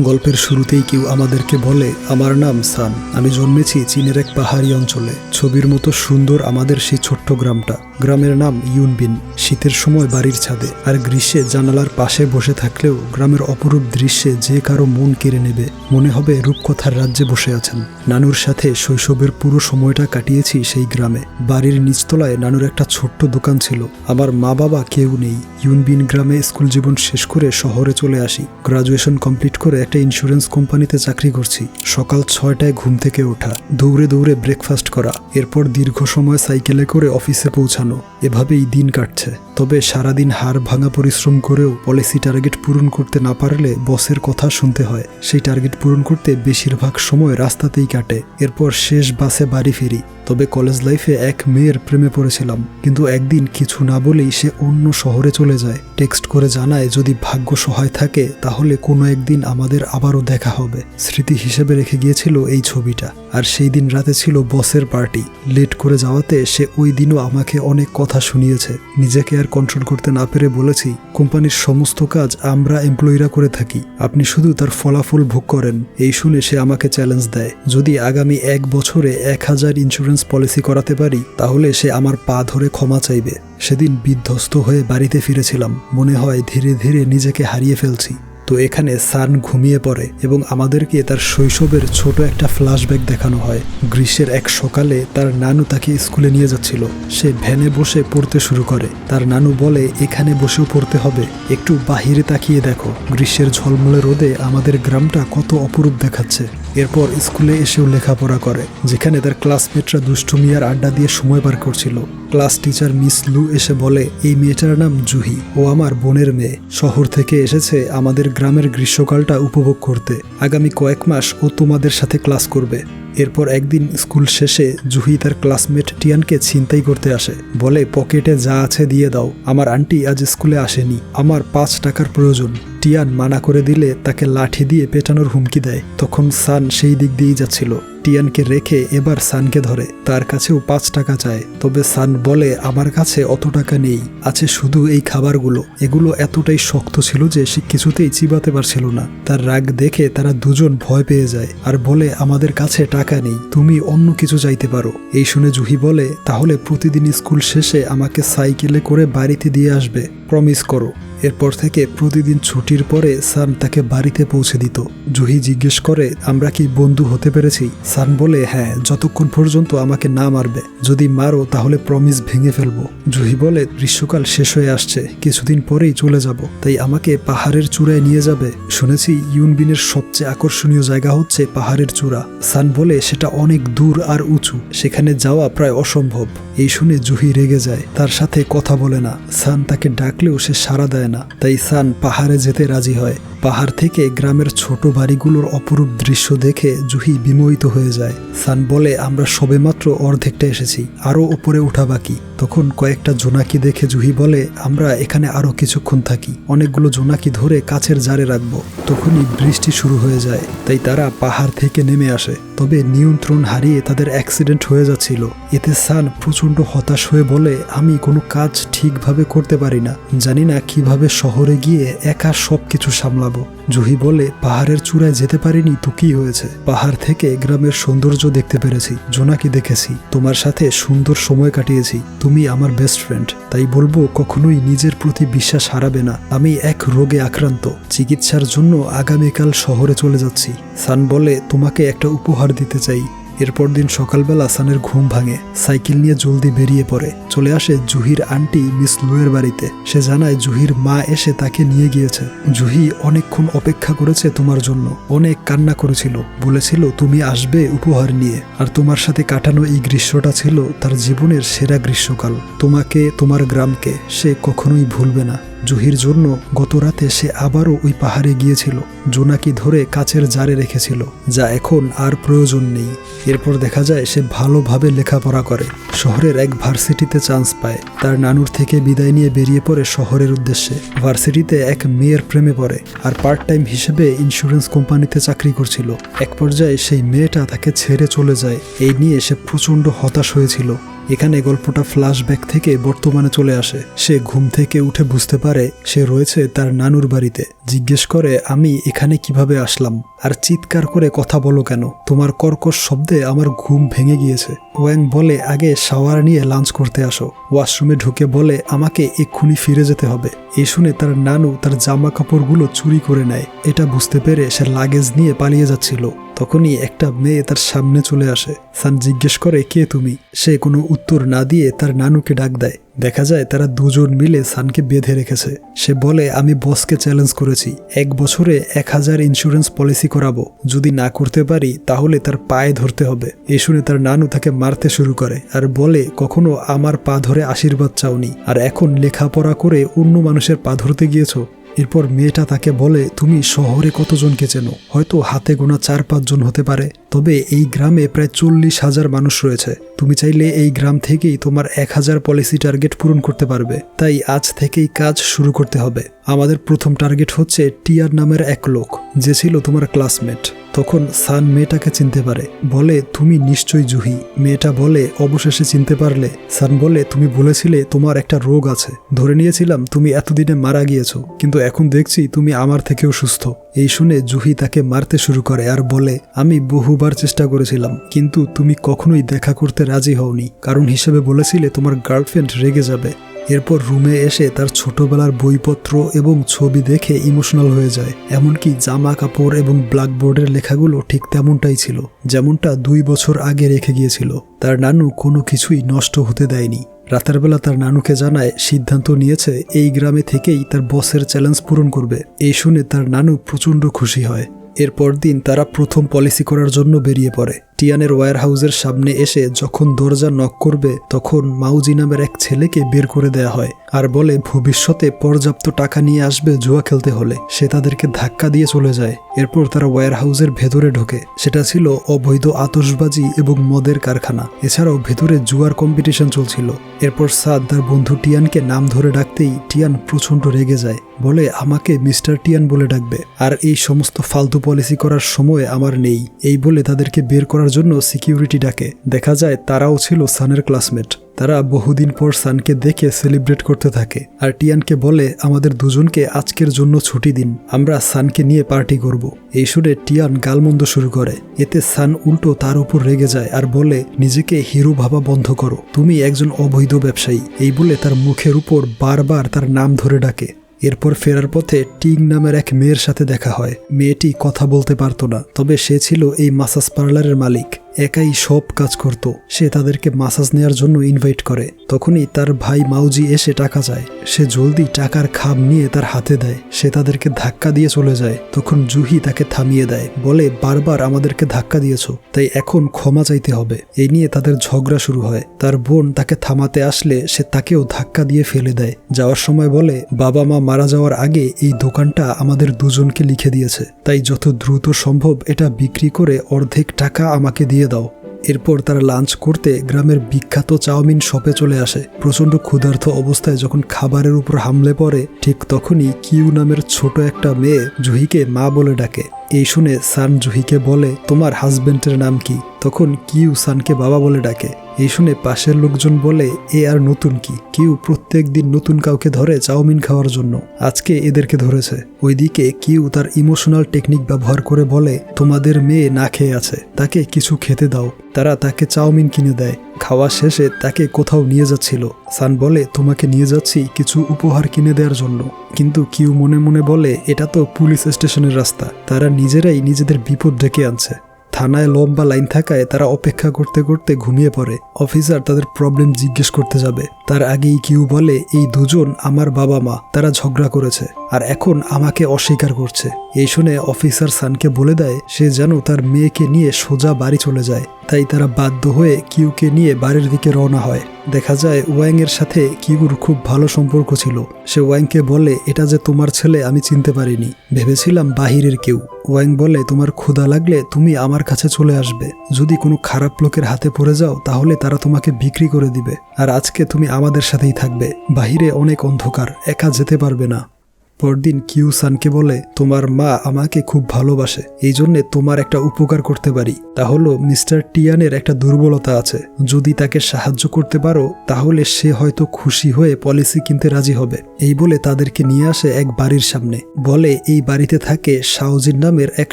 গল্পের শুরুতেই কেউ আমাদেরকে বলে, আমার নাম সান। আমি জন্মেছি চীনের এক পাহাড়ি অঞ্চলে। ছবির মতো সুন্দর আমাদের সেই ছোট্ট গ্রামটা। গ্রামের নাম ইউনবিন। শীতের সময় বাড়ির ছাদে আর গ্রীষ্মে জানালার পাশে বসে থাকলেও গ্রামের অপরূপ দৃশ্যে যে কারও মন কেড়ে নেবে, মনে হবে রূপকথার রাজ্যে বসে আছেন। নানুর সাথে শৈশবের পুরো সময়টা কাটিয়েছি সেই গ্রামে। বাড়ির নিচতলায় নানুর একটা ছোট্ট দোকান ছিল। আমার মা বাবা কেউ নেই। ইউনবিন গ্রামে স্কুল জীবন শেষ করে শহরে চলে আসি। গ্রাজুয়েশন কমপ্লিট করে একটা ইন্স্যুরেন্স কোম্পানিতে চাকরি করছি। সকাল ছয়টায় ঘুম থেকে ওঠা, দৌড়ে দৌড়ে ব্রেকফাস্ট করা, এরপর দীর্ঘ সময় সাইকেলে করে অফিসে পৌঁছানো, এভাবেই দিন কাটছে। তবে সারাদিন হাড় ভাঙা পরিশ্রম করেও পলিসি টার্গেট পূরণ করতে না পারলে বসের কথা শুনতে হয়। সেই টার্গেট পূরণ করতে বেশিরভাগ সময় রাস্তাতেই কাটে। এরপর শেষ বাসে বাড়ি ফিরি। তবে কলেজ লাইফে এক মেয়ের প্রেমে পড়েছিলাম। কিন্তু একদিন কিছু না বলেই সে অন্য শহরে চলে যায়। টেক্সট করে জানায়, যদি ভাগ্য সহায় থাকে, তাহলে কোনো একদিন আমাদের আবারও দেখা হবে। স্মৃতি হিসেবে রেখে গিয়েছিল এই ছবিটা। আর সেই দিন রাতে ছিল বসের পার্টি। লেট করে যাওয়াতে সে ওই দিনও আমাকে অনেক কথা শুনিয়েছে। নিজেকে আর কন্ট্রোল করতে না পেরে বলেছি, কোম্পানির সমস্ত কাজ আমরা এমপ্লয়িরা করে থাকি। আপনি শুধু তার ফলাফল ভোগ করেন। এই শুনে সে আমাকে চ্যালেঞ্জ দেয়। যদি আগামী এক বছরে এক হাজার ইন্স্যুরেন্স পলিসি করাতে পারি, তাহলে সে আমার পা ধরে ক্ষমা চাইবে। সেদিন বিধ্বস্ত হয়ে বাড়িতে ফিরেছিলাম। মনে হয় ধীরে ধীরে নিজেকে হারিয়ে ফেলছি। তো এখানে সান ঘুমিয়ে পড়ে এবং আমাদেরকে তার শৈশবের ছোট একটা ফ্ল্যাশব্যাক দেখানো হয়। গ্রীষ্মের এক সকালে তার নানু তাকে স্কুলে নিয়ে যাচ্ছিল। সে ভ্যানে বসে পড়তে শুরু করে। তার নানু বলে, এখানে বসেও পড়তে হবে। একটু বাহিরে তাকিয়ে দেখো। গ্রীষ্মের ঝলমলে রোদে আমাদের গ্রামটা কত অপরূপ দেখাচ্ছে। এরপর স্কুলে এসেও লেখাপড়া করে, যেখানে তার ক্লাসমেটরা দুষ্টুমি আর আড্ডা দিয়ে সময় পার করছিল। ক্লাস টিচার মিস লু এসে বলে, এই মেয়েটার নাম জুহি। ও আমার বোনের মেয়ে। শহর থেকে এসেছে আমাদের গ্রামের গ্রীষ্মকালটা উপভোগ করতে। আগামী কয়েক মাস ও তোমাদের সাথে ক্লাস করবে। এরপর একদিন স্কুল শেষে জুহি তার ক্লাসমেট টিয়ানকে ছিনতাই করতে আসে। বলে, পকেটে যা আছে দিয়ে দাও। আমার আন্টি আজ স্কুলে আসেনি। আমার পাঁচ টাকার প্রয়োজন। টিয়ান মানা করে দিলে তাকে লাঠি দিয়ে পেটানোর হুমকি দেয়। তখন সান সেই দিক দিয়েই যাচ্ছিল। টিয়ানকে রেখে এবার সানকে ধরে। তার কাছেও পাঁচ টাকা চায়, তবে সান বলে, আমার কাছে অত টাকা নেই, আছে শুধু এই খাবারগুলো। এগুলো এতটাই শক্ত ছিল যে সে কিছুতেই চিবাতে পারছিল না। তার রাগ দেখে তারা দুজন ভয় পেয়ে যায়, আর বলে, আমাদের কাছে টাকা নেই, তুমি অন্য কিছু চাইতে পারো। এই শুনে জুহি বলে, তাহলে প্রতিদিন স্কুল শেষে আমাকে সাইকেলে করে বাড়িতে দিয়ে আসবে। প্রমিস করো। এরপর থেকে প্রতিদিন ছুটির পরে সান তাকে বাড়িতে পৌঁছে দিত। জুহি জিজ্ঞেস করে, আমরা কি বন্ধু হতে পেরেছি? সান বলে হ্যাঁ যতক্ষণ পর্যন্ত আমাকে না মারবে। যদি মারো, তাহলে প্রমিস ভেঙে ফেলব। জুহি বলে, গ্রীষ্মকাল শেষ হয়ে আসছে। কিছুদিন পরেই চলে যাব। তাই আমাকে পাহাড়ের চূড়ায় নিয়ে যাবে। শুনেছি ইউনবিনের সবচেয়ে আকর্ষণীয় জায়গা হচ্ছে পাহাড়ের চূড়া। সান বলে, সেটা অনেক দূর আর উঁচু। সেখানে যাওয়া প্রায় অসম্ভব। এই শুনে জুহি রেগে যায়। তার সাথে কথা বলে না। সান তাকে ডাকলেও সে সাড়া দেয় না। তাই সান পাহাড়ে যেতে রাজি হয়। পাহাড় থেকে গ্রামের ছোট বাড়িগুলোর অপরূপ দৃশ্য দেখে জুহি বিমোহিত হয়ে যায়। সান বলে, আমরা সবেমাত্র অর্ধেকটা এসেছি, আরও উপরে ওঠা বাকি। তখন কয়েকটা জোনাকি দেখে জুহি বলে, আমরা এখানে আরও কিছুক্ষণ থাকি। অনেকগুলো জোনাকি ধরে কাছের জারে রাখব। তখনই বৃষ্টি শুরু হয়ে যায়। তাই তারা পাহাড় থেকে নেমে আসে। তবে নিয়ন্ত্রণ হারিয়ে তাদের অ্যাক্সিডেন্ট হয়ে যাচ্ছিল। এতে সান প্রচণ্ড হতাশ হয়ে বলে, আমি কোনো কাজ ঠিকভাবে করতে পারি না। জানি না কীভাবে শহরে গিয়ে একা সব কিছু সামলাবো। জুহি বলে পাহাড়ের চূড়ায় যেতে পারিনি তো কি হয়েছে? পাহাড় থেকে গ্রামের সৌন্দর্য দেখতে পেরেছি, জোনাকি দেখেছি, তোমার সাথে সুন্দর সময় কাটিয়েছি, তুমি আমার বেস্ট ফ্রেন্ড তাই বলব, কখনোই নিজের প্রতি বিশ্বাস হারাবে না। আমি এক রোগে আক্রান্ত, চিকিৎসার জন্য আগামীকাল শহরে চলে যাচ্ছি। সান বলে, তোমাকে একটা উপহার দিতে চাই। এরপর দিন সকালবেলা সানের ঘুম ভাঙে, সাইকেল নিয়ে জলদি বেরিয়ে পড়ে। চলে আসে জুহির আন্টি মিস লুয়ের বাড়িতে। সে জানায় জুহির মা এসে তাকে নিয়ে গিয়েছে। জুহি অনেকক্ষণ অপেক্ষা করেছে তোমার জন্য। অনেক কান্না করেছিল। বলেছিল, তুমি আসবে উপহার নিয়ে। আর তোমার সাথে কাটানো এই গ্রীষ্মটা ছিল তার জীবনের সেরা গ্রীষ্মকাল। তোমাকে, তোমার গ্রামকে সে কখনোই ভুলবে না। জুহির জন্য গত রাতে সে আবারও ওই পাহাড়ে গিয়েছিল, জোনাকি ধরে কাচের জারে রেখেছিল, যা এখন আর প্রয়োজন নেই। এরপর দেখা যায় সে ভালোভাবে লেখাপড়া করে। শহরের এক ভার্সিটিতে চান্স পায়। তার নানুর থেকে বিদায় নিয়ে বেরিয়ে পড়ে শহরের উদ্দেশ্যে। ভার্সিটিতে এক মেয়ের প্রেমে পড়ে আর পার্ট টাইম হিসেবে ইন্স্যুরেন্স কোম্পানিতে চাকরি করছিল। এক পর্যায়ে সেই মেয়েটা তাকে ছেড়ে চলে যায়। এই নিয়ে সে প্রচণ্ড হতাশ হয়েছিল। এখানে গল্পটা ফ্ল্যাশব্যাক থেকে বর্তমানে চলে আসে। সে ঘুম থেকে উঠে বুঝতে পারে সে রয়েছে তার নানুর বাড়িতে। জিজ্ঞেস করে, আমি এখানে কীভাবে আসলাম? আর চিৎকার করে কথা বলো কেন? তোমার কর্কশ শব্দে আমার ঘুম ভেঙে গিয়েছে। ওয়াং বলে, আগে শাওয়ার নিয়ে লাঞ্চ করতে আসো। ওয়াশরুমে ঢুকে বলে, আমাকে এক্ষুনি ফিরে যেতে হবে। এই শুনে তার নানু তার জামা কাপড়গুলো চুরি করে নেয়। এটা বুঝতে পেরে সে লাগেজ নিয়ে পালিয়ে যাচ্ছিল। তখনই একটা মেয়ে তার সামনে চলে আসে। সান জিজ্ঞেস করে, কে তুমি? সে কোনো উত্তর না দিয়ে তার নানুকে ডাক দেয়। দেখা যায় তারা দুজন মিলে সানকে বেঁধে রেখেছে। সে বলে, আমি বসকে চ্যালেঞ্জ করেছি। এক বছরে এক হাজার ইন্স্যুরেন্স পলিসি করাবো। যদি না করতে পারি, তাহলে তার পায়ে ধরতে হবে। এ শুনে তার নানু তাকে মারতে শুরু করে আর বলে, কখনো আমার পা ধরে আশীর্বাদ চাওনি। আর এখন লেখাপড়া করে অন্য মানুষের পা ধরতে গিয়েছো? এরপর মেয়েটা তাকে বলে, তুমি শহরে কতজনকে চেনো? হয়তো হাতে গোনা চার পাঁচজন হতে পারে। তবে এই গ্রামে প্রায় চল্লিশ হাজার মানুষ রয়েছে। তুমি চাইলে এই গ্রাম থেকেই তোমার এক হাজার পলিসি টার্গেট পূরণ করতে পারবে। তাই আজ থেকেই কাজ শুরু করতে হবে। আমাদের প্রথম টার্গেট হচ্ছে টিয়ার নামের এক লোক, যে ছিল তোমার ক্লাসমেট। তখন সান মেয়েটাকে চিনতে পারে। বলে, তুমি নিশ্চয়ই জুহি। মেয়েটা বলে, অবশেষে চিনতে পারলে। সান বলে, তুমি বলেছিলে তোমার একটা রোগ আছে। ধরে নিয়েছিলাম তুমি এতদিনে মারা গিয়েছো, কিন্তু এখন দেখছি তুমি আমার থেকেও সুস্থ। এই শুনে জুহি তাকে মারতে শুরু করে আর বলে, আমি বহুবার চেষ্টা করেছিলাম, কিন্তু তুমি কখনোই দেখা করতে রাজি হওনি। কারণ হিসেবে বলেছিলে তোমার গার্লফ্রেন্ড রেগে যাবে। এরপর রুমে এসে তার ছোটবেলার বইপত্র এবং ছবি দেখে ইমোশনাল হয়ে যায়। এমনকি জামা কাপড় এবং ব্ল্যাকবোর্ডের লেখাগুলো ঠিক তেমনটাই ছিল, যেমনটা দুই বছর আগে রেখে গিয়েছিল। তার নানু কোনো কিছুই নষ্ট হতে দেয়নি। রাতের বেলা তার নানুকে জানায় সিদ্ধান্ত নিয়েছে এই গ্রামে থেকেই তার বসের চ্যালেঞ্জ পূরণ করবে। এই শুনে তার নানু প্রচণ্ড খুশি হয়। এরপর দিন তারা প্রথম পলিসি করার জন্য বেরিয়ে পড়ে। টিয়ানের ওয়ার হাউসের সামনে এসে যখন দরজা নক করবে, তখন মাউজি নামের এক ছেলেকে বের করে দেয়া হয় আর বলে, ভবিষ্যতে পর্যাপ্ত টাকা নিয়ে আসবে জুয়া খেলতে হলে। সে তাদেরকে ধাক্কা দিয়ে চলে যায়। এরপর তারা ওয়ার হাউসের ভেতরে ঢোকে। সেটা ছিল অবৈধ আতসবাজি এবং মদের কারখানা। এছাড়াও ভেতরে জুয়ার কম্পিটিশন চলছিল। এরপর সাদ, তার বন্ধু টিয়ানকে নাম ধরে ডাকতেই টিয়ান প্রচণ্ড রেগে যায়। বলে, আমাকে মিস্টার টিয়ান বলে ডাকবে। আর এই সমস্ত ফালতু পলিসি করার সময় আমার নেই। এই বলে তাদেরকে বের করার জন্য সিকিউরিটি ডাকে। দেখা যায় তারাও ছিল সানের ক্লাসমেট। তারা বহুদিন পর সানকে দেখে সেলিব্রেট করতে থাকে। আর টিয়ানকে বলে, আমাদের দুজনকে আজকের জন্য ছুটি দিন। আমরা সানকে নিয়ে পার্টি করব। এই শুনে টিয়ান গালমন্দ শুরু করে। এতে সান উল্টো তার উপর রেগে যায় আর বলে, নিজেকে হিরো ভাবা বন্ধ করো। তুমি একজন অবৈধ ব্যবসায়ী। এই বলে তার মুখের উপর বারবার তার নাম ধরে ডাকে। এরপর ফেরার পথে টিং নামের এক মেয়ের সাথে দেখা হয়। মেয়েটি কথা বলতে পারত না, তবে সে ছিল এই মাসাজ পার্লারের মালিক। একাই সব কাজ করত। সে তাদেরকে মাসাজ নেওয়ার জন্য ইনভাইট করে। তখনই তার ভাই মাউজি এসে টাকা চায়। সে জলদি টাকার খাম নিয়ে তার হাতে দেয়। সে তাদেরকে ধাক্কা দিয়ে চলে যায়। তখন জুহি তাকে থামিয়ে দেয়। বলে, বারবার আমাদেরকে ধাক্কা দিয়েছ। তাই এখন ক্ষমা চাইতে হবে। এই নিয়ে তাদের ঝগড়া শুরু হয়। তার বোন তাকে থামাতে আসলে সে তাকেও ধাক্কা দিয়ে ফেলে দেয়। যাওয়ার সময় বলে, বাবা মা মারা যাওয়ার আগে এই দোকানটা আমাদের দুজনকে লিখে দিয়েছে। তাই যত দ্রুত সম্ভব এটা বিক্রি করে অর্ধেক টাকা আমাকে দিয়ে দাও। এরপর তারা লাঞ্চ করতে গ্রামের বিখ্যাত চাউমিন শপে চলে আসে। প্রচণ্ড ক্ষুধার্থ অবস্থায় যখন খাবারের উপর হামলে পড়ে, ঠিক তখনই কিউ নামের ছোট একটা মেয়ে জুহিকে মা বলে ডাকে। এই শুনে সান জুহিকে বলে, তোমার হাজবেন্ডের নাম কি? তখন কিউ সানকে বাবা বলে ডাকে। এই শুনে পাশের লোকজন বলে, এ আর নতুন কি? কিউ প্রত্যেক দিন নতুন কাউকে ধরে চাউমিন খাওয়ার জন্য। আজকে এদেরকে ধরেছে। ওইদিকে কিউ তার ইমোশনাল টেকনিক ব্যবহার করে বলে, তোমাদের মেয়ে না খেয়ে আছে, তাকে কিছু খেতে দাও। তারা তাকে চাউমিন কিনে দেয়। খাওয়া শেষে তাকে কোথাও নিয়ে যাচ্ছিল। সান বলে, তোমাকে নিয়ে যাচ্ছি কিছু উপহার কিনে দেওয়ার জন্য। কিন্তু কিউ মনে মনে বলে, এটা তো পুলিশ স্টেশনের রাস্তা। তারা নিজেরাই নিজেদের বিপদ ডেকে আনছে। থানায় লম্বা লাইন থাকায় তারা অপেক্ষা করতে করতে ঘুমিয়ে পড়ে। অফিসার তাদের প্রবলেম জিজ্ঞেস করতে যাবে। তার আগেই কিউ বলে, এই দুজন আমার বাবা মা। তারা ঝগড়া করেছে। আর এখন আমাকে অস্বীকার করছে। এই শুনে অফিসার সানকে বলে দেয়, সে যেন তার মেয়েকে নিয়ে সোজা বাড়ি চলে যায়। তাই তারা বাধ্য হয়ে কিউকে নিয়ে বাড়ির দিকে রওনা হয়। দেখা যায় ওয়াং এর সাথে কিউর খুব ভালো সম্পর্ক ছিল। সে ওয়াংকে বলে, এটা যে তোমার ছেলে, আমি চিনতে পারিনি। ভেবেছিলাম বাহিরের কেউ। ওয়াং বলে, তোমার ক্ষুধা লাগলে তুমি আমার কাছে চলে আসবে। যদি কোনো খারাপ লোকের হাতে পড়ে যাও, তাহলে তারা তোমাকে বিক্রি করে দিবে। আর আজকে তুমি আমাদের সাথেই থাকবে। বাহিরে অনেক অন্ধকার, একা যেতে পারবে না। পরদিন কিউ সানকে বলে, তোমার মা আমাকে খুব ভালোবাসে এই জন্যে তোমার একটা উপকার করতে পারি। তা হলো, মিস্টার টিয়ানের একটা দুর্বলতা আছে। যদি তাকে সাহায্য করতে পারো, তাহলে সে হয়তো খুশি হয়ে পলিসি কিনতে রাজি হবে। এই বলে তাদেরকে নিয়ে আসে এক বাড়ির সামনে। বলে, এই বাড়িতে থাকে শাওজিন নামের এক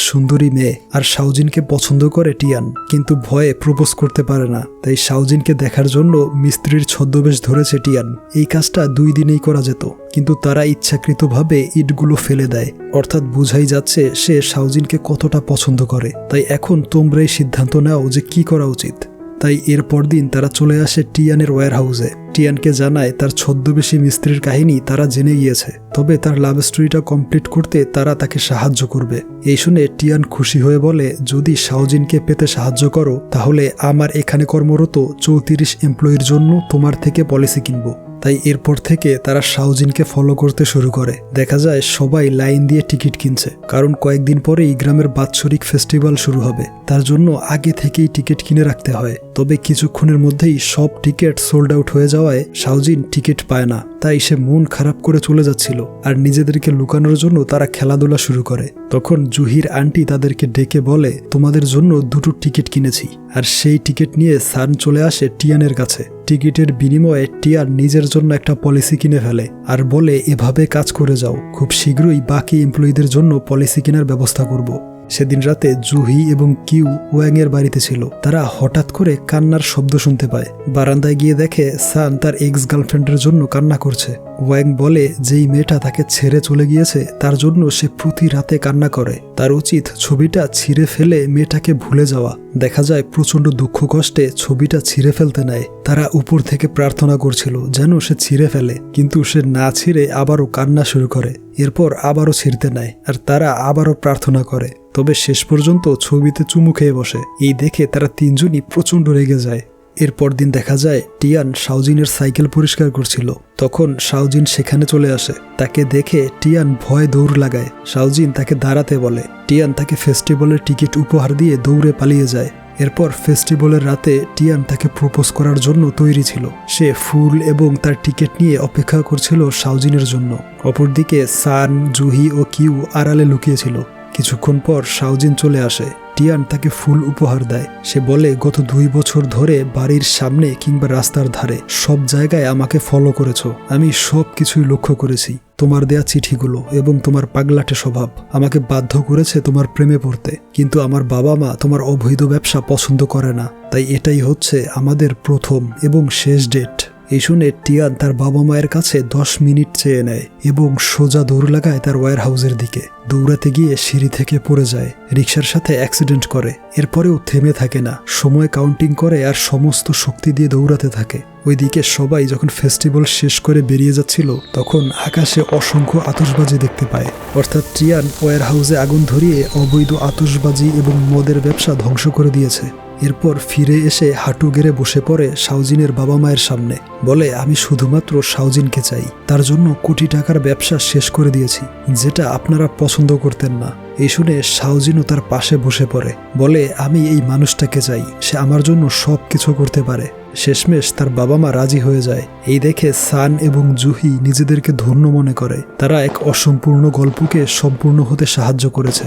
সুন্দরী মেয়ে, আর শাওজিনকে পছন্দ করে টিয়ান, কিন্তু ভয়ে প্রপোজ করতে পারে না। তাই শাওজিনকে দেখার জন্য মিস্ত্রির ছদ্মবেশ ধরেছে টিয়ান। এই কাজটা দুই দিনেই করা যেত। কিন্তু তারা ইচ্ছাকৃতভাবে ইটগুলো ফেলে দেয়। অর্থাৎ বুঝাই যাচ্ছে সে শাওজিনকে কতটা পছন্দ করে। তাই এখন তোমরাই সিদ্ধান্ত নাও যে কি করা উচিত। তাই এর দিন তারা চলে আসে টিয়ানের ওয়্যার হাউসে টিয়ানকে জানায় তার ছদ্মবেশী মিস্ত্রির কাহিনী তারা জেনে গিয়েছে। তবে তার লাভ স্টোরিটা কমপ্লিট করতে তারা তাকে সাহায্য করবে। এই শুনে টিয়ান খুশি হয়ে বলে, যদি শাওজিনকে পেতে সাহায্য করো, তাহলে আমার এখানে কর্মরত চৌত্রিশ এমপ্লয়ির জন্য তোমার থেকে পলিসি কিনবো। তাই এরপর থেকে তারা শাওজিনকে ফলো করতে শুরু করে। দেখা যায় সবাই লাইন দিয়ে টিকিট কিনছে, কারণ কয়েকদিন পরেই গ্রামের বাৎসরিক ফেস্টিভ্যাল শুরু হবে। তার জন্য আগে থেকেই টিকিট কিনে রাখতে হয়। তবে কিছুক্ষণের মধ্যেই সব টিকিট সোল্ড আউট হয়ে যাওয়ায় শাওজিন টিকিট পায় না। তাই সে মন খারাপ করে চলে যাচ্ছিল। আর নিজেদেরকে লুকানোর জন্য তারা খেলাধুলা শুরু করে। তখন জুহির আন্টি তাদেরকে ডেকে বলে, তোমাদের জন্য দুটো টিকিট কিনেছি। আর সেই টিকিট নিয়ে সান চলে আসে টিয়ানের কাছে। টিকিটের বিনিময়ে টিয়ার নিজের জন্য একটা পলিসি কিনে ফেলে আর বলে, এভাবে কাজ করে যাও। খুব শীঘ্রই বাকি এমপ্লয়ীদের জন্য পলিসি কেনার ব্যবস্থা করব। সেদিন রাতে জুহি এবং কিউ ওয়াং এর বাড়িতে ছিল। তারা হঠাৎ করে কান্নার শব্দ শুনতে পায়। বারান্দায় গিয়ে দেখে সান তার এক্স গার্লফ্রেন্ডের জন্য কান্না করছে। ওয়াং বলে, যেই মেয়েটা তাকে ছেড়ে চলে গিয়েছে, তার জন্য সে প্রতি রাতে কান্না করে। তার উচিত ছবিটা ছিঁড়ে ফেলে মেয়েটাকে ভুলে যাওয়া। দেখা যায় প্রচণ্ড দুঃখ কষ্টে ছবিটা ছিঁড়ে ফেলতে নেয়। তারা উপর থেকে প্রার্থনা করছিল যেন সে ছিঁড়ে ফেলে, কিন্তু সে না ছিঁড়ে আবারও কান্না শুরু করে। এরপর আবারও ছিঁড়তে নেয় আর তারা আবারও প্রার্থনা করে। তবে শেষ পর্যন্ত ছবিতে চুমু খেয়ে বসে। এই দেখে তারা তিনজনই প্রচণ্ড রেগে যায়। এরপর দিন দেখা যায় টিয়ান শাওজিনের সাইকেল পরিষ্কার করছিল। তখন শাওজিন সেখানে চলে আসে। তাকে দেখে টিয়ান ভয় দৌড় লাগায়। শাওজিন তাকে দাঁড়াতে বলে। টিয়ান তাকে ফেস্টিভ্যালের টিকিট উপহার দিয়ে দৌড়ে পালিয়ে যায়। এরপর ফেস্টিভ্যালের রাতে টিয়ান তাকে প্রপোজ করার জন্য তৈরি ছিল। সে ফুল এবং তার টিকিট নিয়ে অপেক্ষা করছিল শাওজিনের জন্য। অপরদিকে সান, জুহি ও কিউ আড়ালে লুকিয়েছিল কিছুক্ষণ পর শাওজিন চলে আসে। টিয়ান তাকে ফুল উপহার দেয়। সে বলে, গত দুই বছর ধরে বাড়ির সামনে কিংবা রাস্তার ধারে সব জায়গায় আমাকে ফলো করেছ। আমি সব কিছুই লক্ষ্য করেছি। তোমার দেয়া চিঠিগুলো এবং তোমার পাগলাটে স্বভাব আমাকে বাধ্য করেছে তোমার প্রেমে পড়তে। কিন্তু আমার বাবা মা তোমার অবৈধ ব্যবসা পছন্দ করে না। তাই এটাই হচ্ছে আমাদের প্রথম এবং শেষ ডেট এই শুনে টিয়ান তার বাবা মায়ের কাছে দশ মিনিট চেয়ে নেয় এবং সোজা দৌড় লাগায় তার ওয়ার হাউসের দিকে। দৌড়াতে গিয়ে সিঁড়ি থেকে পড়ে যায় রিক্সার সাথে অ্যাক্সিডেন্ট করে, এরপরেও থেমে থাকে না। সময় কাউন্টিং করে আর সমস্ত শক্তি দিয়ে দৌড়াতে থাকে। ওইদিকে সবাই যখন ফেস্টিভ্যাল শেষ করে বেরিয়ে যাচ্ছিল, তখন আকাশে অসংখ্য আতসবাজি দেখতে পায়। অর্থাৎ টিয়ান ওয়ার হাউসে আগুন ধরিয়ে অবৈধ আতসবাজি এবং মদের ব্যবসা ধ্বংস করে দিয়েছে। এরপর ফিরে এসে হাঁটু গেড়ে বসে পড়ে শাওজিনের বাবা মায়ের সামনে। বলে, আমি শুধুমাত্র শাওজিনকে চাই। তার জন্য কোটি টাকার ব্যবসা শেষ করে দিয়েছি, যেটা আপনারা পছন্দ করতেন না। এই শুনে শাওজিনও তার পাশে বসে পড়ে। বলে, আমি এই মানুষটাকে চাই। সে আমার জন্য সব কিছু করতে পারে। শেষমেশ তার বাবা মা রাজি হয়ে যায়। এই দেখে সান এবং জুহি নিজেদেরকে ধন্য মনে করে। তারা এক অসম্পূর্ণ গল্পকে সম্পূর্ণ হতে সাহায্য করেছে।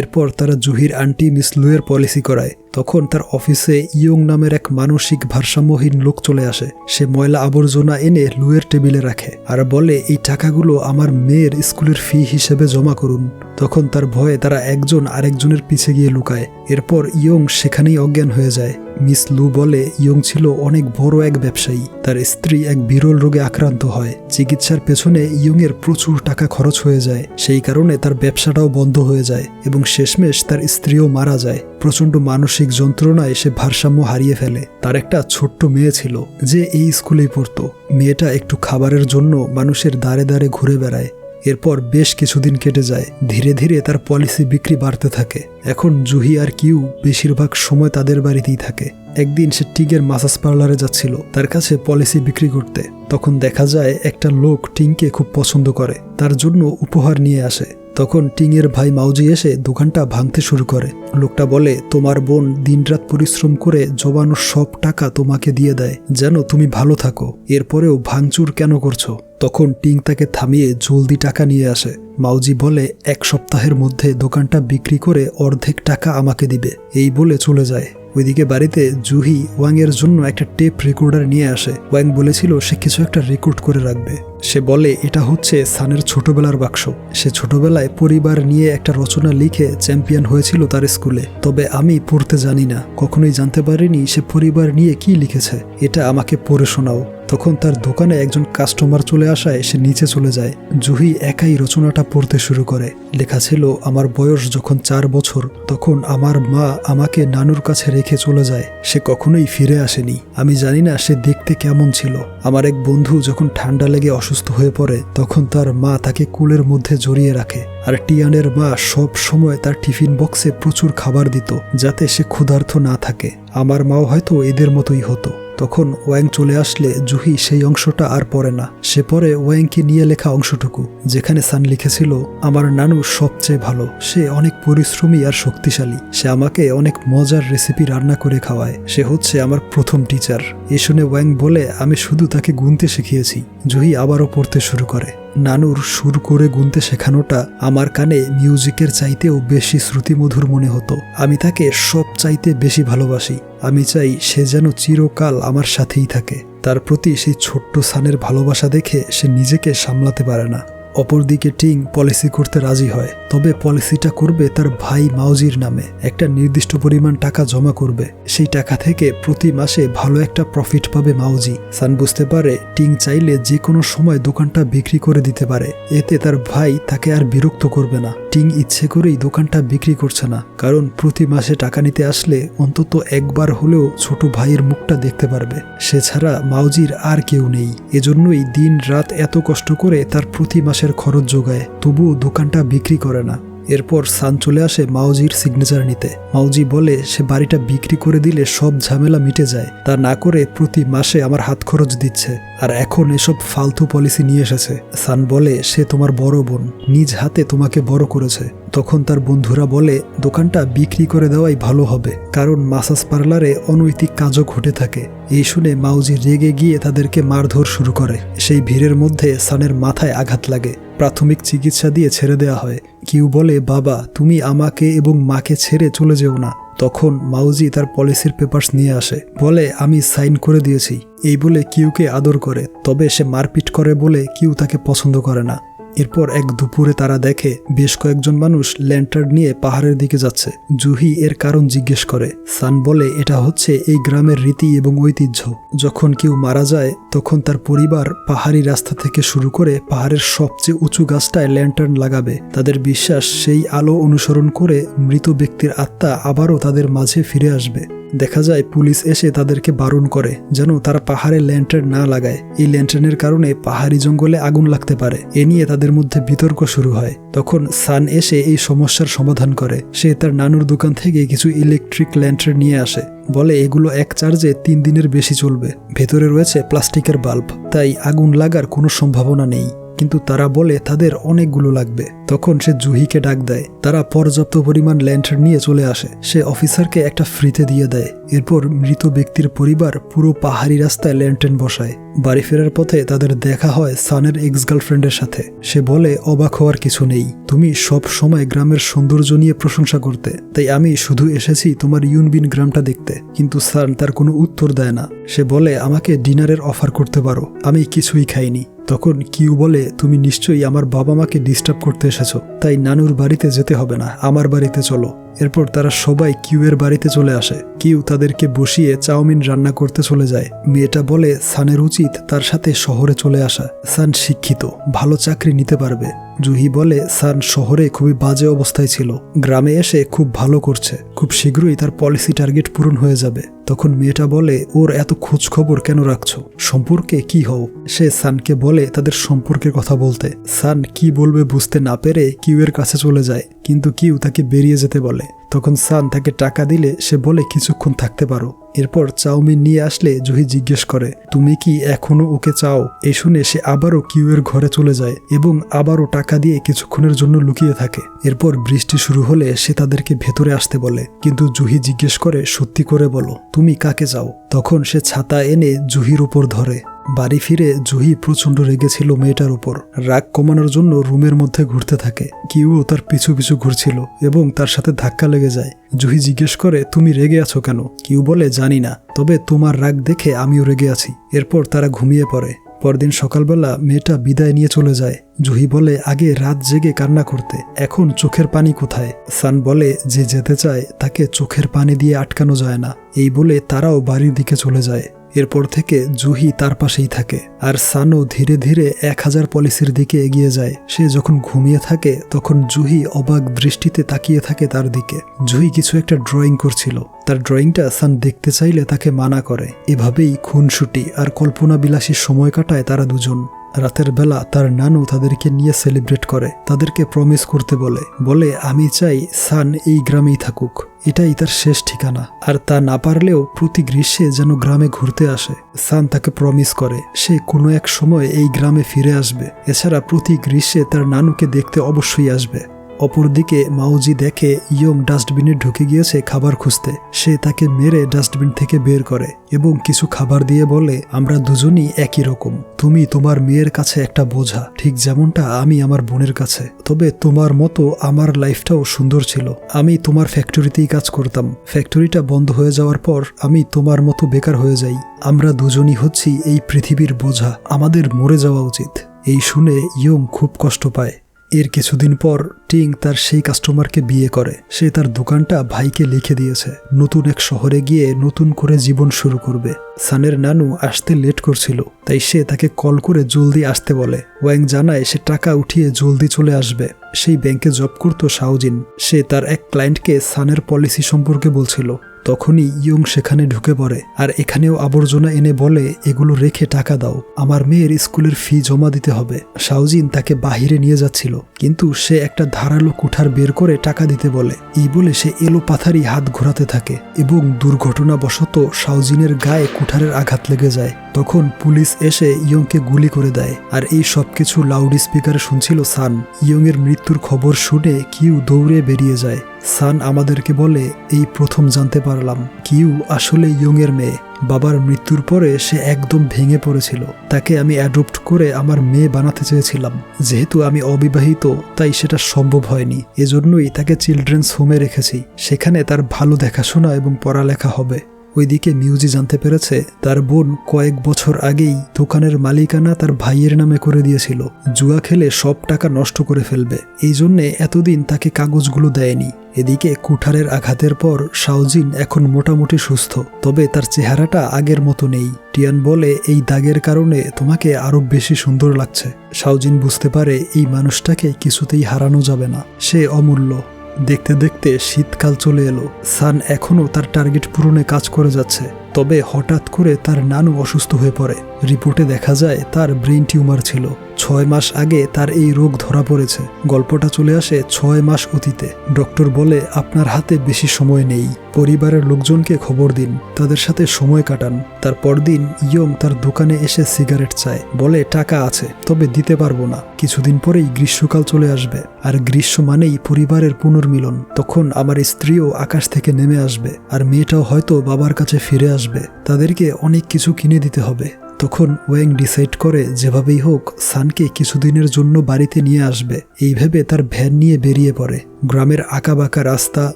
এরপর তারা জুহির আন্টি মিস লুয়ের পলিসি করায়। তখন তার অফিসে ইয়ং নামের এক মানসিক ভারসাম্যহীন লোক চলে আসে। সে ময়লা আবর্জনা এনে লুয়ের টেবিলে রাখে আর বলে, এই টাকাগুলো আমার মেয়ের স্কুলের ফি হিসেবে জমা করুন। তখন তার ভয়ে তারা একজন আরেকজনের পিছে গিয়ে লুকায়। এরপর ইয়ং সেখানেই অজ্ঞান হয়ে যায়। মিস লু বলে, ইয়ং ছিল অনেক বড় এক ব্যবসায়ী। তার স্ত্রী এক বিরল রোগে আক্রান্ত হয়। চিকিৎসার পেছনে ইয়ং এর প্রচুর টাকা খরচ হয়ে যায়। সেই কারণে তার ব্যবসাটাও বন্ধ হয়ে যায় এবং শেষমেশ তার স্ত্রীও মারা যায়। প্রচণ্ড মানসিক যন্ত্রণায় সে ভারসাম্য হারিয়ে ফেলে। তার একটা ছোট্ট মেয়ে ছিল, যে এই স্কুলেই পড়তো। মেয়েটা একটু খাবারের জন্য মানুষের দাঁড়ে দাঁড়ে ঘুরে বেড়ায়। এরপর বেশ কিছুদিন কেটে যায়। ধীরে ধীরে তার পলিসি বিক্রি বাড়তে থাকে। এখন জুহি আর কিউ বেশিরভাগ সময় তাদের বাড়িতেই থাকে। একদিন সে টিগের মাসাজ পার্লারে যাচ্ছিল তার কাছে পলিসি বিক্রি করতে। তখন দেখা যায় একটা লোক টিংকে খুব পছন্দ করে, তার জন্য উপহার নিয়ে আসে। তখন টিংয়ের ভাই মাউজি এসে দোকানটা ভাঙতে শুরু করে। লোকটা বলে, তোমার বোন দিনরাত পরিশ্রম করে জমানো সব টাকা তোমাকে দিয়ে দেয়। যেন তুমি ভালো থাকো। এরপরেও ভাঙচুর কেন করছ? তখন টিং তাকে থামিয়ে জলদি টাকা নিয়ে আসে। মাউজি বলে, এক সপ্তাহের মধ্যে দোকানটা বিক্রি করে অর্ধেক টাকা আমাকে দিবে। এই বলে চলে যায়। ওইদিকে বাড়িতে জুহি ওয়াংয়ের জন্য একটা টেপ রেকর্ডার নিয়ে আসে। ওয়াং বলেছিল সে কিছু একটা রেকর্ড করে রাখবে। সে বলে, এটা হচ্ছে সানের ছোটবেলার বাক্স। সে ছোটবেলায় পরিবার নিয়ে একটা রচনা লিখে চ্যাম্পিয়ন হয়েছিল তার স্কুলে। তবে আমি পড়তে জানি না। কখনোই জানতে পারিনি সে পরিবার নিয়ে কি লিখেছে। এটা আমাকে পড়ে শোনাও। তখন তার দোকানে একজন কাস্টমার চলে আসায় সে নিচে চলে যায়। জুহি একাই রচনাটা পড়তে শুরু করে। লেখা ছিল, আমার বয়স যখন চার বছর, তখন আমার মা আমাকে নানুর কাছে রেখে চলে যায়। সে কখনোই ফিরে আসেনি। আমি জানি না সে দেখতে কেমন ছিল। আমার এক বন্ধু যখন ঠান্ডা লেগে অসুস্থ হয়ে পড়ে, তখন তার মা তাকে কুলের মধ্যে জড়িয়ে রাখে আর টিয়ানের মা সব সময় তার টিফিন বক্সে প্রচুর খাবার দিত যাতে সে ক্ষুধার্ত না থাকে। আমার মাও হয়তো এদের মতোই হতো। তখন ওয়াং চলে আসলে জুহি সেই অংশটা আর পড়ে না। সে পরে ওয়াংকে নিয়ে লেখা অংশটুকু, যেখানে সান লিখেছিল, আমার নানু সবচেয়ে ভালো, সে অনেক পরিশ্রমী আর শক্তিশালী। সে আমাকে অনেক মজার রেসিপি রান্না করে খাওয়ায়। সে হচ্ছে আমার প্রথম টিচার। এ শুনে ওয়াং বলে, আমি শুধু তাকে গুনতে শিখিয়েছি। জুহি আবারও পড়তে শুরু করে। নানুর সুর করে গুনতে শেখানোটা আমার কানে মিউজিকের চাইতেও বেশি শ্রুতিমধুর মনে হতো। আমি তাকে সব চাইতে বেশি ভালোবাসি। আমি চাই সে যেন চিরকাল আমার সাথেই থাকে। তার প্রতি সেই ছোট্ট সানের ভালোবাসা দেখে সে নিজেকে সামলাতে পারে না। অপরদিকে টিং পলিসি করতে রাজি হয়, তবে পলিসিটা করবে তার ভাই মাউজির নামে। একটা নির্দিষ্ট পরিমাণ টাকা জমা করবে। সেই টাকা থেকে প্রতি মাসে ভালো একটা প্রফিট পাবে মাউজি। সান বুঝতে পারে, টিং চাইলে যে কোনো সময় দোকানটা বিক্রি করে দিতে পারে। এতে তার ভাই তাকে আর বিরক্ত করবে না। টিং ইচ্ছে করেই দোকানটা বিক্রি করছে না, কারণ প্রতি মাসে টাকা নিতে আসলে অন্তত একবার হলেও ছোট ভাইয়ের মুখটা দেখতে পারবে। সে ছাড়া মাউজির আর কেউ নেই। এজন্যই দিন রাত এত কষ্ট করে তার প্রতি মাসের খরচ যোগায়, তবুও দোকানটা বিক্রি করে না। এরপর সান চলে আসে মাওজির সিগনেচার নিতে। মাওজি বলে, সে বাড়িটা বিক্রি করে দিলে সব ঝামেলা মিটে যায়। তা না করে প্রতি মাসে আমার হাত খরচ দিচ্ছে। আর এখন এসব ফালতু পলিসি নিয়ে এসেছে। সান বলে, সে তোমার বড় বোন। নিজ হাতে তোমাকে বড় করেছে। তখন তার বন্ধুরা বলে, দোকানটা বিক্রি করে দেওয়াই ভালো হবে। কারণ মাসাজ পার্লারে অনৈতিক কাজও ঘটে থাকে। এই শুনে মাউজি রেগে গিয়ে তাদেরকে মারধর শুরু করে। সেই ভিড়ের মধ্যে সানের মাথায় আঘাত লাগে। প্রাথমিক চিকিৎসা দিয়ে ছেড়ে দেওয়া হয়। কিউ বলে, বাবা, তুমি আমাকে এবং মাকে ছেড়ে চলে যেও না। তখন মাউজি তার পলিসির পেপার্স নিয়ে আসে। বলে, আমি সাইন করে দিয়েছি। এই বলে কিউকে আদর করে। তবে সে মারপিট করে বলে কিউ তাকে পছন্দ করে না। এরপর এক দুপুরে তারা দেখে, বেশ কয়েকজন মানুষ ল্যান্টার্ন নিয়ে পাহাড়ের দিকে যাচ্ছে। জুহি এর কারণ জিজ্ঞেস করে। সান বলে, এটা হচ্ছে এই গ্রামের রীতি এবং ঐতিহ্য। যখন কেউ মারা যায় তখন তার পরিবার পাহাড়ি রাস্তা থেকে শুরু করে পাহাড়ের সবচেয়ে উঁচু গাছটায় ল্যান্টার্ন লাগাবে। তাদের বিশ্বাস সেই আলো অনুসরণ করে মৃত ব্যক্তির আত্মা আবারও তাদের মাঝে ফিরে আসবে। দেখা যায় পুলিশ এসে তাদেরকে বারণ করে, যেন তারা পাহাড়ে ল্যান্টার্ন না লাগায়। এই ল্যান্টার্নের কারণে পাহাড়ি জঙ্গলে আগুন লাগতে পারে। এ নিয়ে তাদের মধ্যে বিতর্ক শুরু হয়। তখন সান এসে এই সমস্যার সমাধান করে। সে তার নানুর দোকান থেকে কিছু ইলেকট্রিক ল্যান্টার্ন নিয়ে আসে। বলে এগুলো এক চার্জে তিন দিনের বেশি চলবে। ভেতরে রয়েছে প্লাস্টিকের বাল্ব, তাই আগুন লাগার কোনো সম্ভাবনা নেই। কিন্তু তারা বলে, তাদের অনেকগুলো লাগবে। তখন সে জুহিকে ডাক দেয়। তারা পর্যাপ্ত পরিমাণ ল্যান্টার্ন নিয়ে চলে আসে। সে অফিসারকে একটা ফ্রিতে দিয়ে দেয়। এরপর মৃত ব্যক্তির পরিবার পুরো পাহাড়ি রাস্তায় ল্যান্টার্ন বসায়। বাড়ি ফেরার পথে তাদের দেখা হয় সানের এক্স গার্লফ্রেন্ডের সাথে। সে বলে, অবাক হওয়ার কিছু নেই। তুমি সব সময় গ্রামের সৌন্দর্য নিয়ে প্রশংসা করতে। তাই আমি শুধু এসেছি তোমার ইউনবিন গ্রামটা দেখতে। কিন্তু সান তার কোনো উত্তর দেয় না। সে বলে, আমাকে ডিনারের অফার করতে পারো। আমি কিছুই খাইনি। তখন কিউ বলে, তুমি নিশ্চয়ই আমার বাবা মাকে ডিস্টার্ব করতে এসেছ, তাই নানুর বাড়িতে যেতে হবে না, আমার বাড়িতে চলো। এরপর তারা সবাই কিউয়ের বাড়িতে চলে আসে। কিউ তাদেরকে বসিয়ে চাউমিন রান্না করতে চলে যায়। মেয়েটা বলে, সানের উচিত তার সাথে শহরে চলে আসা। সান শিক্ষিত, ভালো চাকরি নিতে পারবে। জুহি বলে, সান শহরে খুবই বাজে অবস্থায় ছিল। গ্রামে এসে খুব ভালো করছে। খুব শীঘ্রই তার পলিসি টার্গেট পূরণ হয়ে যাবে। তখন মেয়েটা বলে, ওর এত খোঁজ খবর কেন রাখছো? সম্পর্কে কি হও? সে সানকে বলে, তাদের সম্পর্কের কথা বলতে। সান কি বলবে বুঝতে না পেরে কিউয়ের কাছে চলে যায়। কিন্তু কিউ তাকে বেরিয়ে যেতে বলে। বলে, তখন সান তাকে টাকা দিলে সে বলে, কিছুক্ষণ থাকতে পারো। এরপর চাউমিন নিয়ে আসলে জুহি জিজ্ঞেস করে, তুমি কি এখনও ওকে চাও? এ শুনে সে আবারও কিউয়ের ঘরে চলে যায় এবং আবারও টাকা দিয়ে কিছুক্ষণের জন্য লুকিয়ে থাকে। এরপর বৃষ্টি শুরু হলে সে তাদেরকে ভেতরে আসতে বলে, কিন্তু জুহি জিজ্ঞেস করে, সত্যি করে বলো, তুমি কাকে চাও? তখন সে ছাতা এনে জুহির উপর ধরে। বাড়ি ফিরে জুহি প্রচণ্ড রেগেছিল মেয়েটার উপর। রাগ কমানোর জন্য রুমের মধ্যে ঘুরতে থাকে। কিউও তার পিছু পিছু ঘুরছিল এবং তার সাথে ধাক্কা লেগে যায়। জুহি জিজ্ঞেস করে, তুমি রেগে আছো কেন? কিউ বলে, জানি না। তবে তোমার রাগ দেখে আমিও রেগে আছি। এরপর তারা ঘুমিয়ে পড়ে। পরদিন সকালবেলা মেয়েটা বিদায় নিয়ে চলে যায়। জুহি বলে, আগে রাত জেগে কান্না করতে। এখন চোখের পানি কোথায়? সান বলে, যে যেতে চায় তাকে চোখের পানি দিয়ে আটকানো যায় না। এই বলে তারাও বাড়ির দিকে চলে যায়। এরপর থেকে জুহি তার পাশেই থাকে, আর সানু ধীরে ধীরে এক হাজার পলিসির দিকে এগিয়ে যায়। সে যখন ঘুমিয়ে থাকে, তখন জুহি অবাক দৃষ্টিতে তাকিয়ে থাকে তার দিকে। জুহি কিছু একটা ড্রয়িং করছিল। তার ড্রয়িংটা সান দেখতে চাইলে তাকে মানা করে। এভাবেই খুনসুটি আর কল্পনা বিলাসী সময় কাটায় তারা দুজন। রাতের বেলা তার নানু তাদেরকে নিয়ে সেলিব্রেট করে, তাদেরকে প্রমিস করতে বলে বলে, আমি চাই সান এই গ্রামেই থাকুক। এটাই তার শেষ ঠিকানা। আর তা না পারলেও প্রতি গ্রীষ্মে যেন গ্রামে ঘুরতে আসে। সান তাকে প্রমিস করে, সে কোনো এক সময় এই গ্রামে ফিরে আসবে। এছাড়া প্রতি গ্রীষ্মে তার নানুকে দেখতে অবশ্যই আসবে। অপরদিকে মাউজি দেখে ইয়ং ডাস্টবিনে ঢুকে গিয়েছে খাবার খুঁজতে। সে তাকে মেরে ডাস্টবিন থেকে বের করে এবং কিছু খাবার দিয়ে বলে, আমরা দুজনই একই রকম। তুমি তোমার মেয়ের কাছে একটা বোঝা, ঠিক যেমনটা আমি আমার বোনের কাছে। তবে তোমার মতো আমার লাইফটাও সুন্দর ছিল। আমি তোমার ফ্যাক্টরিতেই কাজ করতাম। ফ্যাক্টরিটা বন্ধ হয়ে যাওয়ার পর আমি তোমার মতো বেকার হয়ে যাই। আমরা দুজনই হচ্ছি এই পৃথিবীর বোঝা। আমাদের মরে যাওয়া উচিত। এই শুনে ইয়ং খুব কষ্ট পায়। এর কিছুদিন পর টিং তার সেই কাস্টমারকে বিয়ে করে। সে তার দোকানটা ভাইকে লিখে দিয়েছে। নতুন এক শহরে গিয়ে নতুন করে জীবন শুরু করবে। সানের নানু আসতে লেট করছিল, তাই সে তাকে কল করে জলদি আসতে বলে। ওয়াং জানায় সে টাকা উঠিয়ে জলদি চলে আসবে। সেই ব্যাংকে জব করত শাওজিন সে তার এক ক্লায়েন্টকে সানের পলিসি সম্পর্কে বলছিল। তখনই ইয়ং সেখানে ঢুকে পড়ে আর এখানেও আবর্জনা এনে বলে, এগুলো রেখে টাকা দাও। আমার মেয়ের স্কুলের ফি জমা দিতে হবে। শাওজিন তাকে বাহিরে নিয়ে যাচ্ছিল, কিন্তু সে একটা ধারালো কুঠার বের করে টাকা দিতে বলে। এই বলে সে এলো পাথারি হাত ঘোরাতে থাকে এবং দুর্ঘটনাবশত শাওজিনের গায়ে কুঠারের আঘাত লেগে যায়। তখন পুলিশ এসে ইয়ংকে গুলি করে দেয় আর এই সব কিছু লাউড স্পিকারে শুনছিল সান। ইয়ংয়ের মৃত্যুর খবর শুনে কিউ দৌড়ে বেরিয়ে যায়। সান আমাদেরকে বলে, এই প্রথম জানতে পারলাম, কিউ আসলে ইয়ংয়ের মেয়ে। বাবার মৃত্যুর পরে সে একদম ভেঙে পড়েছিল। তাকে আমি অ্যাডপ্ট করে আমার মেয়ে বানাতে চেয়েছিলাম। যেহেতু আমি অবিবাহিত, তাই সেটা সম্ভব হয়নি। এজন্যই তাকে চিলড্রেন্স হোমে রেখেছি। সেখানে তার ভালো দেখাশোনা এবং পড়ালেখা হবে। ওইদিকে মিউজি জানতে পেরেছে, তার বোন কয়েক বছর আগেই দোকানের মালিকানা তার ভাইয়ের নামে করে দিয়েছিল। জুয়া খেলে সব টাকা নষ্ট করে ফেলবে। এই জন্যে এতদিন তাকে কাগজগুলো দেয়নি। এদিকে কুঠারের আঘাতের পর শাওজিন এখন মোটামুটি সুস্থ, তবে তার চেহারাটা আগের মতো নেই। টিয়ান বলে, এই দাগের কারণে তোমাকে আরও বেশি সুন্দর লাগছে। শাওজিন বুঝতে পারে, এই মানুষটাকে কিছুতেই হারানো যাবে না। সে অমূল্য। দেখতে দেখতে শীতকাল চলে এলো। সান এখনও তার টার্গেট পূরণে কাজ করে যাচ্ছে। তবে হঠাৎ করে তার নানু অসুস্থ হয়ে পড়ে। রিপোর্টে দেখা যায় তার ব্রেন টিউমার ছিল। ছয় মাস আগে তার এই রোগ ধরা পড়েছে। গল্পটা চলে আসে ছয় মাস অতীতে। ডক্টর বলে, আপনার হাতে বেশি সময় নেই। পরিবারের লোকজনকে খবর দিন। তাদের সাথে সময় কাটান। তার পরদিন ইয়ং তার দোকানে এসে সিগারেট চায়। বলে, টাকা আছে, তবে দিতে পারব না। কিছুদিন পরেই গ্রীষ্মকাল চলে আসবে। আর গ্রীষ্ম মানেই পরিবারের পুনর্মিলন। তখন আমার স্ত্রীও আকাশ থেকে নেমে আসবে। আর মেয়েটাও হয়তো বাবার কাছে ফিরে আসবে। তাদেরকে অনেক কিছু কিনে দিতে হবে। তখন ওয়েং ডিসাইড করে যেভাবেই হোক সানকে কিছুদিনের জন্য বাড়িতে নিয়ে আসবে। এই ভেবে তার ভ্যান নিয়ে বেরিয়ে পড়ে। গ্রামের আঁকাবাঁকা রাস্তা,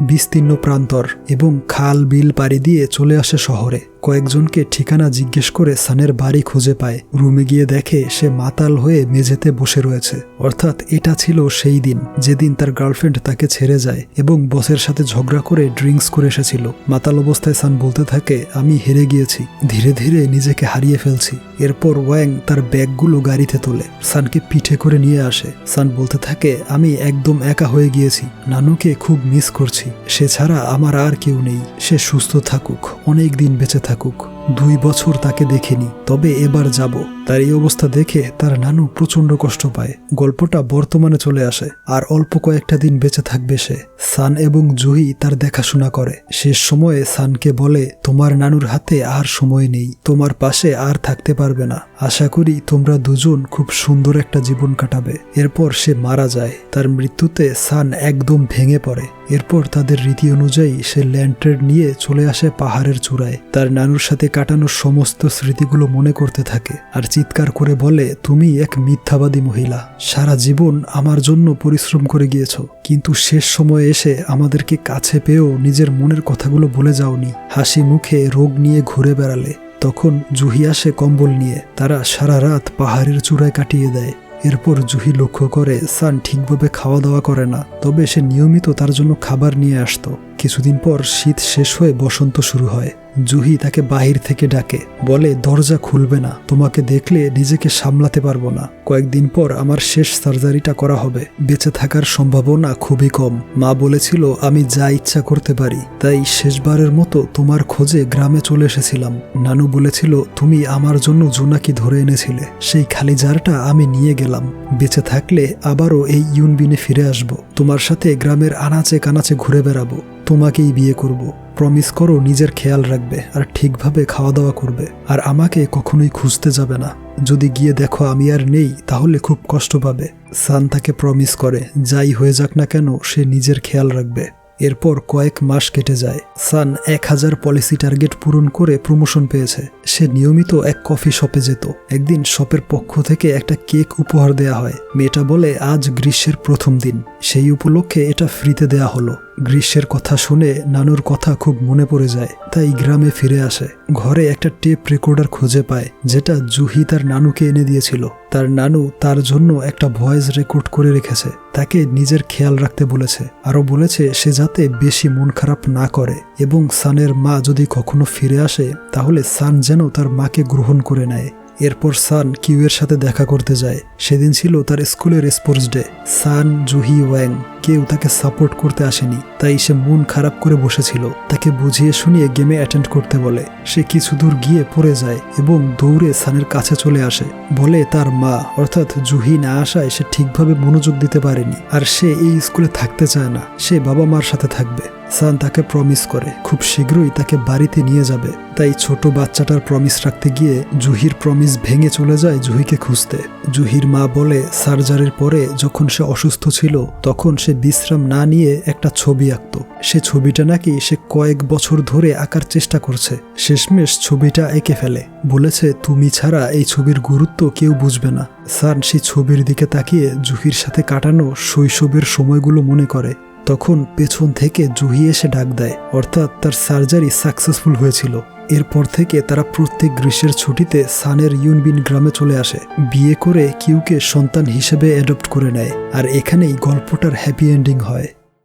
বিস্তীর্ণ প্রান্তর এবং খাল বিল পাড়ি দিয়ে চলে আসে শহরে। কয়েকজনকে ঠিকানা জিজ্ঞেস করে সানের বাড়ি খুঁজে পায়। রুমে গিয়ে দেখে সে মাতাল হয়ে মেঝেতে বসে রয়েছে। অর্থাৎ এটা ছিল সেই দিন, যেদিন তার গার্লফ্রেন্ড তাকে ছেড়ে যায় এবং বসের সাথে ঝগড়া করে ড্রিঙ্কস করে এসেছিল। মাতাল অবস্থায় সান বলতে থাকে, আমি হেরে গিয়েছি। ধীরে ধীরে নিজেকে হারিয়ে ফেলছি। এরপর ওয়াং তার ব্যাগগুলো গাড়িতে তোলে। সানকে পিঠে করে নিয়ে আসে। সান বলতে থাকে, আমি একদম একা হয়ে গিয়েছি। নানুকে খুব মিস করছি। সে ছাড়া আমার আর কেউ নেই। সে সুস্থ থাকুক অনেক দিন বেঁচে থাকুক। দুই বছর তাকে দেখিনি, তবে এবার যাব। তার এই অবস্থা দেখে তার নানু প্রচণ্ড কষ্ট পায়। গল্পটা বর্তমানে চলে আসে আর অল্প কয়েকটা দিন বেঁচে থাকবে সে। সান এবং জুহি তার দেখাশোনা করে। শেষ সময়ে সানকে বলে, তোমার নানুর হাতে আর সময় নেই। তোমার পাশে আর থাকতে পারবে না। আশা করি তোমরা দুজন খুব সুন্দর একটা জীবন কাটাবে। এরপর সে মারা যায়। তার মৃত্যুতে সান একদম ভেঙে পড়ে। এরপর তাদের রীতি অনুযায়ী সে ল্যান্ডট্রেড নিয়ে চলে আসে পাহাড়ের চূড়ায়। তার নানুর সাথে কাটানোর সমস্ত স্মৃতিগুলো মনে করতে থাকে। আর চিৎকার করে বলে, তুমি এক মিথ্যাবাদী মহিলা। সারা জীবন আমার জন্য পরিশ্রম করে গিয়েছ। কিন্তু শেষ সময়ে এসে আমাদেরকে কাছে পেয়েও নিজের মনের কথাগুলো বলে যাওনি। হাসি মুখে রোগ নিয়ে ঘুরে বেড়ালে। তখন জুহি আসে কম্বল নিয়ে। তারা সারা রাত পাহাড়ের চূড়ায় কাটিয়ে দেয়। এরপর জুহি লক্ষ্য করে, সান ঠিকভাবে খাওয়া দাওয়া করে না। তবে সে নিয়মিত তার জন্য খাবার নিয়ে আসতো। কিছুদিন পর শীত শেষ হয়ে বসন্ত শুরু হয়। জুহি তাকে বাহির থেকে ডাকে, বলে, দরজা খুলবে না, তোমাকে দেখলে নিজেকে সামলাতে পারব না। কয়েকদিন পর আমার শেষ সার্জারিটা করা হবে। বেঁচে থাকার সম্ভাবনা খুবই কম। মা বলেছিল, আমি যা ইচ্ছা করতে পারি, তাই শেষবারের মতো তোমার খোঁজে গ্রামে চলে এসেছিলাম। নানু বলেছিল, তুমি আমার জন্য জোনাকি ধরে এনেছিলে। সেই খালি জারটা আমি নিয়ে গেলাম। বেঁচে থাকলে আবারও এই ইউনবিনে ফিরে আসব। তোমার সাথে গ্রামের আনাচে কানাচে ঘুরে বেড়াবো। তোমাকেই বিয়ে করব। প্রমিস করো নিজের খেয়াল রাখবে আর ঠিকভাবে খাওয়া দাওয়া করবে। আর আমাকে কখনোই খুঁজতে যাবে না। যদি গিয়ে দেখো আমি আর নেই, তাহলে খুব কষ্ট পাবে। সান তাকে প্রমিস করে, যাই হয়ে যাক না কেন, সে নিজের খেয়াল রাখবে। এরপর কয়েক মাস কেটে যায়। সান এক হাজার পলিসি টার্গেট পূরণ করে প্রমোশন পেয়েছে। সে নিয়মিত এক কফি শপে যেত। একদিন শপের পক্ষ থেকে একটা কেক উপহার দেয়া হয়। মেয়েটা বলে, আজ গ্রীষ্মের প্রথম দিন। সেই উপলক্ষে এটা ফ্রিতে দেয়া হলো। গ্রীষ্মের কথা শুনে নানুর কথা খুব মনে পড়ে যায়, তাই গ্রামে ফিরে আসে। ঘরে একটা টেপ রেকর্ডার খুঁজে পায়, যেটা জুহি তার নানুকে এনে দিয়েছিল। তার নানু তার জন্য একটা ভয়েস রেকর্ড করে রেখেছে, তাকে নিজের খেয়াল রাখতে বলেছে। আরও বলেছে, সে যাতে বেশি মন খারাপ না করে এবং সানের মা যদি কখনো ফিরে আসে, তাহলে সান যেন তার মাকে গ্রহণ করে নেয়। এরপর সান কিউয়ের সাথে দেখা করতে যায়। সেদিন ছিল তার স্কুলের স্পোর্টস ডে। সান জুহি ওয়াং কেউ তাকে সাপোর্ট করতে আসেনি, তাই সে মন খারাপ করে বসেছিল। তাকে বুঝিয়ে শুনিয়ে গেমে অ্যাটেন্ড করতে বলে। সে কিছু দূর গিয়ে পড়ে যায় এবং দৌড়ে সানের কাছে চলে আসে। বলে তার মা, অর্থাৎ জুহি না আসায় সে ঠিকভাবে মনোযোগ দিতে পারেনি। আর সে এই স্কুলে থাকতে চায় না। সে বাবা মার সাথে থাকবে। সান তাকে প্রমিস করে, খুব শীঘ্রই তাকে বাড়িতে নিয়ে যাবে। তাই ছোট বাচ্চাটার প্রমিস রাখতে গিয়ে জুহির প্রমিস ভেঙে চলে যায় জুহিকে খুঁজতে। জুহির মা বলে, সার্জারির পরে যখন সে অসুস্থ ছিল, তখন সে বিশ্রাম না নিয়ে একটা ছবি আঁকত। সে ছবিটা নাকি সে কয়েক বছর ধরে আঁকার চেষ্টা করছে। শেষমেশ ছবিটা এঁকে ফেলে। বলেছে, তুমি ছাড়া এই ছবির গুরুত্ব কেউ বুঝবে না। সান সেই ছবির দিকে তাকিয়ে জুহির সাথে কাটানো শৈশবের সময়গুলো মনে করে। তখন পেছন থেকে জুহি এসে ডাক দেয়, অর্থাৎ তার সার্জারি সাকসেসফুল হয়েছিল। এরপর থেকে তারা প্রত্যেক গ্রীষ্মের ছুটিতে সানের ইউনবিন গ্রামে চলে আসে। বিয়ে করে কিউকে সন্তান হিসেবে অ্যাডপ্ট করে নেয়, আর এখানেই গল্পটার হ্যাপি এন্ডিং হয়।